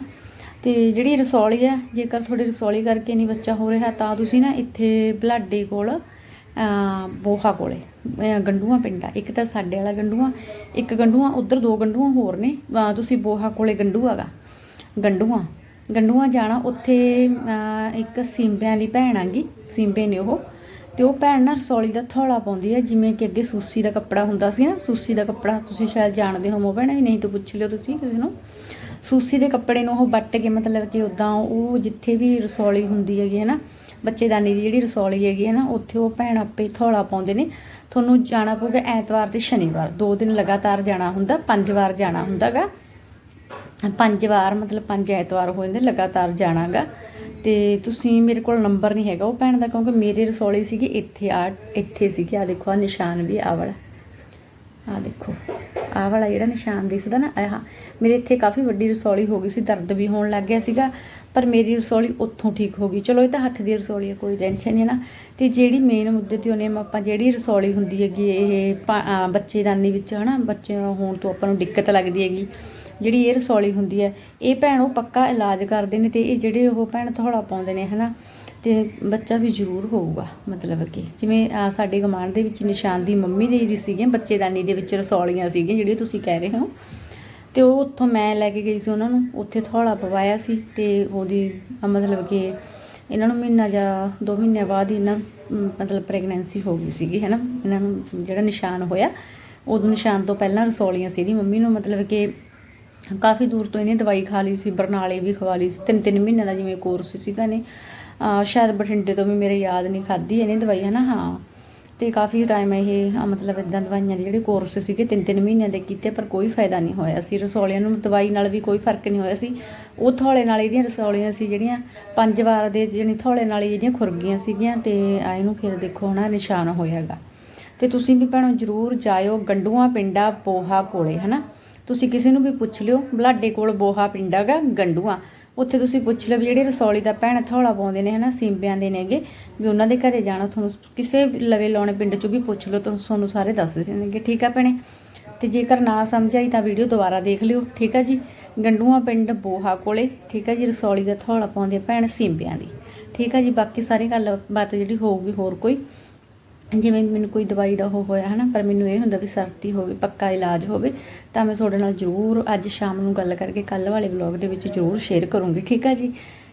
Speaker 1: ਤੇ ਜਿਹੜੀ ਰਸੌਲੀ ਹੈ ਜੇਕਰ ਤੁਹਾਡੀ ਰਸੌਲੀ ਕਰਕੇ ਨਹੀਂ ਬੱਚਾ ਹੋ ਰਿਹਾ, ਤਾਂ ਤੁਸੀਂ ਨਾ ਇੱਥੇ ਬਲਾਡੇ ਕੋਲ ਬੋਹਾ ਕੋਲੇ, ਅਹ ਪਿੰਡ ਆ। ਇੱਕ ਤਾਂ ਸਾਡੇ ਵਾਲਾ ਗੰਡੂਆਂ, ਇੱਕ ਗੰਡੂਆਂ, ਉਧਰ ਦੋ ਗੰਡੂਆਂ ਹੋਰ ਨੇ। ਤੁਸੀਂ ਬੋਹਾ ਕੋਲੇ ਗੰਡੂ ਹੈਗਾ, ਗੰਡੂਆਂ। ਗੰਡੂਆਂ ਜਾਣਾ ਉੱਥੇ ਇੱਕ ਸਿੰਬਿਆਂ ਦੀ ਭੈਣ ਆਂਗੀ ਸਿੰਬੇ ਨੇ ਉਹ। ਤੇ ਉਹ ਭੈਣ ਨਾ ਰਸੌਲੀ ਦਾ ਥੌਲਾ ਪਾਉਂਦੀ ਹੈ ਜਿਵੇਂ ਕਿ ਅੱਗੇ ਸੂਸੀ ਦਾ ਕੱਪੜਾ ਹੁੰਦਾ ਸੀ ਨਾ, ਸੂਸੀ ਦਾ ਕੱਪੜਾ ਤੁਸੀਂ ਸ਼ਾਇਦ ਜਾਣਦੇ ਹੋਵੋ ਭੈਣ ਵੀ ਨਹੀਂ ਤਾਂ ਪੁੱਛ ਲਿਓ ਤੁਸੀਂ ਕਿਸੇ ਨੂੰ। ਸੂਸੀ ਦੇ ਕੱਪੜੇ ਨੂੰ ਉਹ ਵੱਟ ਕੇ, ਮਤਲਬ ਕਿ ਉਦਾਂ ਉਹ ਜਿੱਥੇ ਵੀ ਰਸੌਲੀ ਹੁੰਦੀ ਹੈਗੀ ਹੈ ਨਾ, ਬੱਚੇਦਾਨੀ ਦੀ ਜਿਹੜੀ ਰਸੌਲੀ ਹੈਗੀ ਹੈ ਨਾ, ਉੱਥੇ ਉਹ ਭੈਣ ਆਪੇ ਥੌਲਾ ਪਾਉਂਦੇ ਨੇ। ਤੁਹਾਨੂੰ ਜਾਣਾ ਪਊਗਾ ਐਤਵਾਰ ਤੇ ਸ਼ਨੀਵਾਰ, ਦੋ ਦਿਨ ਲਗਾਤਾਰ ਜਾਣਾ ਹੁੰਦਾ, ਪੰਜ ਵਾਰ ਜਾਣਾ ਹੁੰਦਾਗਾ। ਪੰਜ ਵਾਰ, ਮਤਲਬ ਪੰਜ ਐਤਵਾਰ ਹੋ ਜਾਂਦੇ ਲਗਾਤਾਰ ਜਾਣਾਗਾ। ਤੇ ਤੁਸੀਂ ਮੇਰੇ ਕੋਲ ਨੰਬਰ ਨਹੀਂ ਹੈਗਾ ਉਹ ਭੈਣ ਦਾ, ਕਿਉਂਕਿ ਮੇਰੇ ਰਸੌਲੀ ਸੀਗੀ ਇੱਥੇ, ਆ ਇੱਥੇ ਸੀਗੀ। ਆ ਦੇਖੋ ਆ ਨਿਸ਼ਾਨ ਵੀ ਆ ਵਾਲਾ। ਆ ਦੇਖੋ, ਆਹ ਵਾਲਾ ਜਿਹੜਾ ਨਿਸ਼ਾਨ ਦਿਸਦਾ ਨਾ ਆਹ ਮੇਰੇ ਇੱਥੇ ਕਾਫੀ ਵੱਡੀ ਰਸੌਲੀ ਹੋ ਗਈ ਸੀ, ਦਰਦ ਵੀ ਹੋਣ ਲੱਗ ਗਿਆ ਸੀਗਾ, ਪਰ ਮੇਰੀ ਰਸੌਲੀ ਉੱਥੋਂ ਠੀਕ ਹੋ ਗਈ। ਚਲੋ, ਇਹ ਤਾਂ ਹੱਥ ਦੀ ਰਸੌਲੀ ਹੈ ਕੋਈ ਟੈਨਸ਼ਨ ਨਹੀਂ ਨਾ। ਤੇ ਜਿਹੜੀ ਮੇਨ ਮੁੱਦੇ ਤੇ ਉਹਨੇ ਆਪਾਂ ਜਿਹੜੀ ਰਸੌਲੀ ਹੁੰਦੀ ਹੈਗੀ, ਇਹ ਪਾ- ਬੱਚੇਦਾਨੀ ਵਿੱਚ, ਹਨਾ ਬੱਚੇ ਹੋਣ ਤੋਂ ਆਪਾਂ ਨੂੰ ਦਿੱਕਤ ਲੱਗਦੀ ਹੈਗੀ। ਜਿਹੜੀ ਇਹ ਰਸੌਲੀ ਹੁੰਦੀ ਹੈ, ਇਹ ਭੈਣ ਉਹ ਪੱਕਾ ਇਲਾਜ ਕਰਦੇ ਨੇ ਤੇ ਇਹ ਜਿਹੜੇ ਉਹ ਭੈਣ ਥੋੜਾ ਪਾਉਂਦੇ ਨੇ, ਹਨਾ? ਤੇ ਬੱਚਾ ਵੀ ਜ਼ਰੂਰ ਹੋਊਗਾ, ਮਤਲਬ ਕਿ ਜਿਵੇਂ ਆਹ ਸਾਡੇ ਗਮਾਨ ਦੇ ਵਿੱਚ ਨਿਸ਼ਾਨ ਦੀ ਮੰਮੀ ਦੇ ਵੀ ਸੀਗੀਆਂ ਬੱਚੇਦਾਨੀ ਦੇ ਵਿੱਚ ਰਸੌਲੀਆਂ ਸੀਗੀਆਂ, ਜਿਹੜੀਆਂ ਤੁਸੀਂ ਕਹਿ ਰਹੇ ਹੋ। ਤੇ ਉਹ ਉੱਥੋਂ ਮੈਂ ਲੈ ਕੇ ਗਈ ਸੀ ਉਹਨਾਂ ਨੂੰ, ਉੱਥੇ ਥੋੜਾ ਪਵਾਇਆ ਸੀ ਤੇ ਉਹਦੀ ਮਤਲਬ ਕਿ ਇਹਨਾਂ ਨੂੰ ਮਹੀਨਾ ਜਾਂ 2 ਮਹੀਨਿਆਂ ਬਾਅਦ ਹੀ ਇਹਨਾਂ ਮਤਲਬ ਪ੍ਰੈਗਨੈਂਸੀ ਹੋ ਗਈ ਸੀਗੀ ਹੈ ਨਾ ਇਹਨਾਂ ਨੂੰ ਜਿਹੜਾ ਨਿਸ਼ਾਨ ਹੋਇਆ, ਉਦੋਂ ਨਿਸ਼ਾਨ ਤੋਂ ਪਹਿਲਾਂ ਰਸੌਲੀਆਂ ਸੀ ਇਹਦੀ ਮੰਮੀ ਨੂੰ, ਮਤਲਬ ਕਿ ਕਾਫੀ ਦੂਰ ਤੋਂ ਇਹਨੇ ਦਵਾਈ ਖਾ ਲਈ ਸੀ, ਬਰਨਾਲੇ ਵੀ ਖਵਾ ਲਈ ਸੀ, ਤਿੰਨ ਤਿੰਨ ਮਹੀਨਿਆਂ ਦਾ ਜਿਵੇਂ ਕੋਰਸ ਸੀਗਾ ਨੇ ਸ਼ਾਇਦ ਬਠਿੰਡੇ ਤੋਂ ਵੀ ਮੇਰੇ ਯਾਦ ਨਹੀਂ ਖਾਦੀ ਇਹਨੇ ਦਵਾਈ ਹੈ ਨਾ ਹਾਂ। ਤੇ ਕਾਫੀ ਟਾਈਮ ਇਹ ਮਤਲਬ ਇਦਾਂ ਦਵਾਈਆਂ ਦੇ ਜਿਹੜੇ ਕੋਰਸ ਸੀਗੇ ਤਿੰਨ ਤਿੰਨ ਮਹੀਨਿਆਂ ਦੇ ਕੀਤੇ, ਪਰ ਕੋਈ ਫਾਇਦਾ ਨਹੀਂ ਹੋਇਆ ਸੀ। ਰਸੌਲੀਆਂ ਨੂੰ ਦਵਾਈ ਨਾਲ ਵੀ ਕੋਈ ਫ਼ਰਕ ਨਹੀਂ ਹੋਇਆ ਸੀ। ਉਹ ਥੌਲੇ ਨਾਲ ਇਹਦੀਆਂ ਰਸੌਲੀਆਂ ਸੀ ਜਿਹੜੀਆਂ, ਪੰਜ ਵਾਰ ਦੇ ਜਿਹੜੀ ਥੌਲੇ ਨਾਲ ਹੀ ਇਹਦੀਆਂ ਖੁਰਗੀਆਂ ਸੀਗੀਆਂ ਤੇ ਆ ਇਹਨੂੰ ਫਿਰ ਦੇਖੋ ਹਨਾ ਨਿਸ਼ਾਨ ਹੋਇਆਗਾ। ਤੇ ਤੁਸੀਂ ਵੀ ਭੈਣੋ ਜਰੂਰ ਜਾਇਓ ਗੰਡੂਆਂ ਪਿੰਡਾ ਪੋਹਾ ਕੋਲੇ, ਹਨਾ? ਤੁਸੀਂ ਕਿਸੇ ਨੂੰ ਵੀ ਪੁੱਛ ਲਿਓ, ਬਲਾਡੇ ਕੋਲ ਬੋਹਾ ਪਿੰਡਾ ਗਾ ਗੰਡੂਆਂ। ਉੱਥੇ ਤੁਸੀਂ ਪੁੱਛ ਲਿਓ ਵੀ ਜਿਹੜੇ ਰਸੌਲੀ ਦਾ ਭੈਣ ਥੌਲਾ ਪਾਉਂਦੇ ਨੇ, ਹਨਾ ਸਿੰਬਿਆਂ ਦੇ ਨੇਗੇ, ਵੀ ਉਹਨਾਂ ਦੇ ਘਰੇ ਜਾਣਾ, ਤੁਹਾਨੂੰ ਕਿਸੇ ਲਵੇ ਲਾਉਣੇ ਪਿੰਡ ਚੋਂ ਵੀ ਪੁੱਛ ਲਓ, ਤੁਹਾਨੂੰ ਸਾਰੇ ਦੱਸ ਦੇਣਗੇ, ਠੀਕ ਆ ਭੈਣੇ? ਤੇ ਜੇਕਰ ਨਾ ਸਮਝ ਆਈ ਤਾਂ ਵੀਡੀਓ ਦੁਬਾਰਾ ਦੇਖ ਲਿਓ, ਠੀਕ ਆ ਜੀ? ਗੰਡੂਆਂ ਪਿੰਡ ਬੋਹਾ ਕੋਲੇ, ਠੀਕ ਆ ਜੀ, ਰਸੌਲੀ ਦਾ ਥੌਲਾ ਪਾਉਂਦੇ ਭੈਣ ਸਿੰਬਿਆਂ ਦੀ। ਠੀਕ ਆ ਜੀ, ਬਾਕੀ ਸਾਰੀ ਗੱਲਬਾਤ ਜਿਹੜੀ ਹੋਊਗੀ ਹੋਰ ਕੋਈ। ਜਿਵੇਂ ਮੈਨੂੰ ਕੋਈ ਦਵਾਈ ਦਾ ਉਹ ਹੋਇਆ ਹਨਾ, ਪਰ ਮੈਨੂੰ ਇਹ ਹੁੰਦਾ ਵੀ ਸਰਤੀ ਹੋਵੇ, ਪੱਕਾ ਇਲਾਜ ਹੋਵੇ, ਤਾਂ ਮੈਂ ਤੁਹਾਡੇ ਨਾਲ ਜ਼ਰੂਰ ਅੱਜ ਸ਼ਾਮ ਨੂੰ ਗੱਲ ਕਰਕੇ ਕੱਲ ਵਾਲੇ ਵਲੌਗ ਦੇ ਵਿੱਚ ਜ਼ਰੂਰ ਸ਼ੇਅਰ ਕਰੂੰਗੀ, ਠੀਕ ਆ ਜੀ?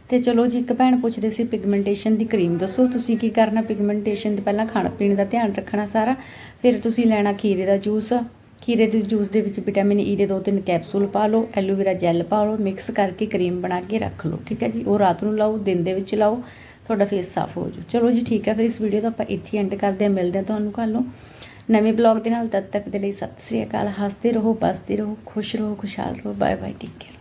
Speaker 1: ਤੇ ਚਲੋ ਜੀ, ਇੱਕ ਭੈਣ ਪੁੱਛਦੇ ਸੀ ਪਿਗਮੈਂਟੇਸ਼ਨ ਦੀ ਕਰੀਮ ਦੱਸੋ, ਤੁਸੀਂ ਕੀ ਕਰਨਾ? ਪਿਗਮੈਂਟੇਸ਼ਨ ਦੇ ਪਹਿਲਾਂ ਖਾਣ ਪੀਣ ਦਾ ਧਿਆਨ ਰੱਖਣਾ ਸਾਰਾ, ਫਿਰ ਤੁਸੀਂ ਲੈਣਾ ਖੀਰੇ ਦਾ ਜੂਸ ਖੀਰੇ ਦੇ ਜੂਸ ਦੇ ਵਿੱਚ ਵਿਟਾਮਿਨ ਈ e ਦੇ ਦੋ ਤਿੰਨ ਕੈਪਸੂਲ ਪਾ ਲਓ ਐਲੋਵੇਰਾ ਜੈਲ ਪਾ ਲਓ ਮਿਕਸ ਕਰਕੇ ਕਰੀਮ ਬਣਾ ਕੇ ਰੱਖ ਲਓ, ਠੀਕ ਹੈ ਜੀ? ਉਹ ਰਾਤ ਨੂੰ ਲਾਓ, ਦਿਨ ਦੇ ਵਿੱਚ ਲਾਓ ਤੁਹਾਡਾ ਫੇਸ ਸਾਫ਼ ਹੋ ਜੂ ਚਲੋ ਜੀ, ਠੀਕ ਹੈ ਫਿਰ ਇਸ ਵੀਡੀਓ ਦਾ ਆਪਾਂ ਇੱਥੇ ਐਂਡ ਕਰਦੇ ਹਾਂ। ਮਿਲਦੇ ਹਾਂ ਤੁਹਾਨੂੰ ਕੱਲ੍ਹ ਨੂੰ ਨਵੇਂ ਬਲੌਗ ਦੇ ਨਾਲ। ਤਦ ਤੱਕ ਦੇ ਲਈ ਸਤਿ ਸ੍ਰੀ ਅਕਾਲ। ਹੱਸਦੇ ਰਹੋ, ਬਸਦੇ ਰਹੋ, ਖੁਸ਼ ਰਹੋ, ਖੁਸ਼ਹਾਲ ਰਹੋ। Bye bye take care